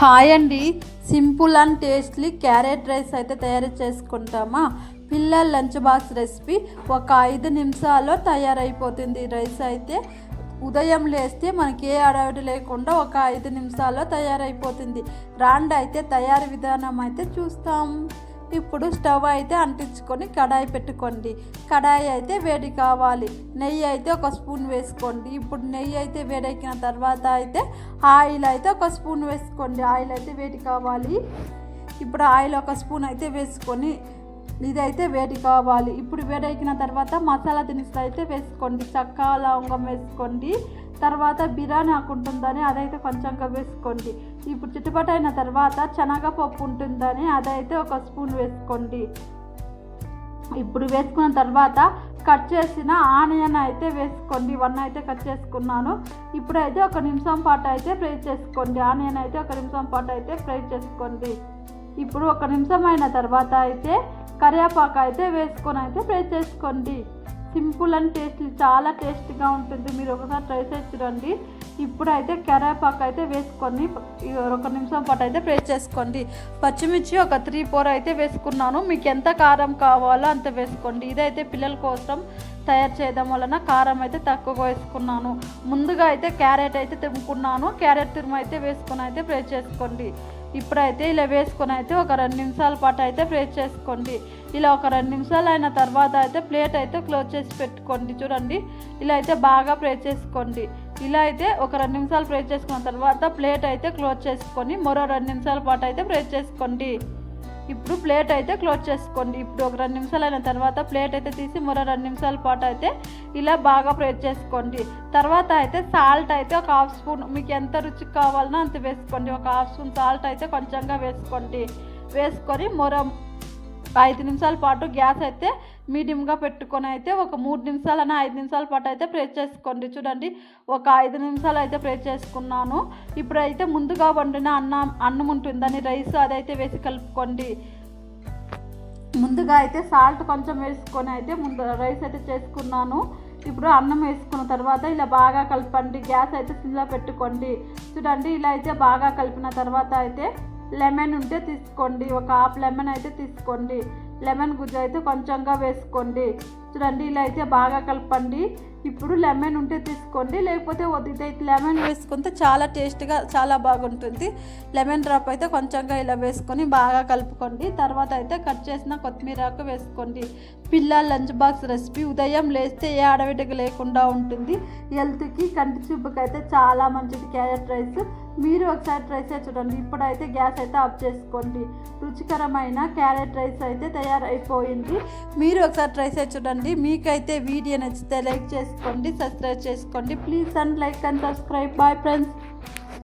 Hi అండి simple and tastily carrot rice అయితే తయారు చేసుకుంటామా? పిల్లల లంచ్ బాక్స్ రెసిపీ ఒక ఐదు నిమిషాల్లో తయారైపోతుంది రైస్ అయితే. ఉదయం లేస్తే మనకి ఏ అడవిడి లేకుండా ఒక ఐదు నిమిషాల్లో తయారైపోతుంది. రాండ్ అయితే తయారీ విధానం అయితే చూస్తాం. ఇప్పుడు స్టవ్ అయితే అంటించుకొని కడాయి పెట్టుకోండి. కడాయి అయితే వేడి కావాలి. నెయ్యి అయితే ఒక స్పూన్ వేసుకోండి. ఇప్పుడు నెయ్యి అయితే వేడెక్కిన తర్వాత అయితే ఆయిల్ అయితే ఒక స్పూన్ వేసుకోండి. ఆయిల్ అయితే వేడి కావాలి. ఇప్పుడు ఆయిల్ ఒక స్పూన్ అయితే వేసుకొని ఇదైతే వేడి కావాలి. ఇప్పుడు వేడెక్కిన తర్వాత మసాలా దినుసులు అయితే వేసుకోండి. చక్క లవంగం వేసుకోండి. తర్వాత బిర్యానీ ఆకుంటుందని అదైతే కొంచెంగా వేసుకోండి. ఇప్పుడు చుట్టుపట్టు అయిన తర్వాత శనగపప్పు ఉంటుందని అదైతే ఒక స్పూన్ వేసుకోండి. ఇప్పుడు వేసుకున్న తర్వాత కట్ చేసిన ఆనియన్ అయితే వేసుకోండి. వన్ అయితే కట్ చేసుకున్నాను. ఇప్పుడైతే ఒక నిమిషం పాటు అయితే ఫ్రై చేసుకోండి. ఆనియన్ అయితే ఒక నిమిషం పాటు అయితే ఫ్రై చేసుకోండి. ఇప్పుడు ఒక నిమిషం అయిన తర్వాత అయితే కరివేపాకు అయితే వేసుకొని అయితే ఫ్రై చేసుకోండి. సింపుల్ అండ్ టేస్ట్ చాలా టేస్టీగా ఉంటుంది. మీరు ఒకసారి ట్రై చేసి చూడండి. ఇప్పుడైతే కరివేపాకు అయితే వేసుకొని ఒక నిమిషం పాటు అయితే ఫ్రై చేసుకోండి. పచ్చిమిర్చి ఒక త్రీ ఫోర్ అయితే వేసుకున్నాను. మీకు ఎంత కారం కావాలో అంత వేసుకోండి. ఇదైతే పిల్లల కోసం తయారు చేయడం వలన కారం అయితే తక్కువగా వేసుకున్నాను. ముందుగా అయితే క్యారెట్ అయితే తెంపుకున్నాను క్యారెట్ తురుము అయితే వేసుకొని అయితే ఫ్రై చేసుకోండి. ఇప్పుడైతే ఇలా వేసుకొని అయితే ఒక రెండు నిమిషాల పాటు అయితే ఫ్రై చేసుకోండి. ఇలా ఒక రెండు నిమిషాలు అయిన తర్వాత అయితే ప్లేట్ అయితే క్లోజ్ చేసి పెట్టుకోండి. చూడండి. ఇలా అయితే బాగా ఫ్రై చేసుకోండి. ఇలా అయితే ఒక రెండు నిమిషాలు ఫ్రై చేసుకున్న తర్వాత ప్లేట్ అయితే క్లోజ్ చేసుకొని మరో రెండు నిమిషాల పాటు అయితే ఫ్రై చేసుకోండి. ఇప్పుడు ప్లేట్ అయితే క్లోజ్ చేసుకోండి. ఇప్పుడు ఒక రెండు నిమిషాలు అయిన తర్వాత ప్లేట్ అయితే తీసి మరో రెండు నిమిషాల పాటు అయితే ఇలా బాగా ఫ్రై చేసుకోండి. తర్వాత అయితే సాల్ట్ అయితే ఒక హాఫ్ స్పూన్ మీకు ఎంత రుచి కావాలనో అంత వేసుకోండి. ఒక హాఫ్ స్పూన్ సాల్ట్ అయితే కొంచెంగా వేసుకోండి. వేసుకొని మరో ఐదు నిమిషాల పాటు గ్యాస్ అయితే మీడియంగా పెట్టుకొని అయితే ఒక మూడు నిమిషాలైనా ఐదు నిమిషాల పాటు అయితే ప్రెస్ చేసుకోండి. చూడండి ఒక ఐదు నిమిషాలు అయితే ప్రెస్ చేసుకున్నాను. ఇప్పుడైతే ముందుగా వండిన అన్నం అన్నం ఉంటుందని రైస్ అదైతే వేసి కలుపుకోండి. ముందుగా అయితే సాల్ట్ కొంచెం వేసుకొని అయితే ముందు రైస్ అయితే చేసుకున్నాను. ఇప్పుడు అన్నం వేసుకున్న తర్వాత ఇలా బాగా కలపండి. గ్యాస్ అయితే సిమ్లో పెట్టుకోండి. చూడండి ఇలా అయితే బాగా కలిపిన తర్వాత అయితే లెమన్ ఉంటే తీసుకోండి. ఒక హాఫ్ లెమన్ అయితే తీసుకోండి. లెమన్ గుజ్జు అయితే కొంచెంగా వేసుకోండి. చూడండి ఇలా అయితే బాగా కలపండి. ఇప్పుడు లెమన్ ఉంటే తీసుకోండి. లేకపోతే వద్దు లెమన్ వేసుకుంటే చాలా టేస్ట్గా చాలా బాగుంటుంది. లెమన్ డ్రాప్ అయితే కొంచెంగా ఇలా వేసుకొని బాగా కలుపుకోండి. తర్వాత అయితే కట్ చేసిన కొత్తిమీర ఆకు వేసుకోండి. పిల్లల లంచ్ బాక్స్ రెసిపీ ఉదయం లేస్తే ఏ అడవిటకు లేకుండా ఉంటుంది. హెల్త్కి కంటి చూపుకి అయితే చాలా మంచిది. క్యారెట్ రైస్ మీరు ఒకసారి ట్రై చేసి చూడండి. ఇప్పుడైతే గ్యాస్ అయితే ఆఫ్ చేసుకోండి. రుచికరమైన క్యారెట్ రైస్ అయితే తయారైపోయింది. మీరు ఒకసారి ట్రై చేసి చూడండి. మీకైతే వీడియో నచ్చితే లైక్ చేసుకోండి సబ్స్క్రైబ్ చేసుకోండి. Please and like and subscribe. Bye friends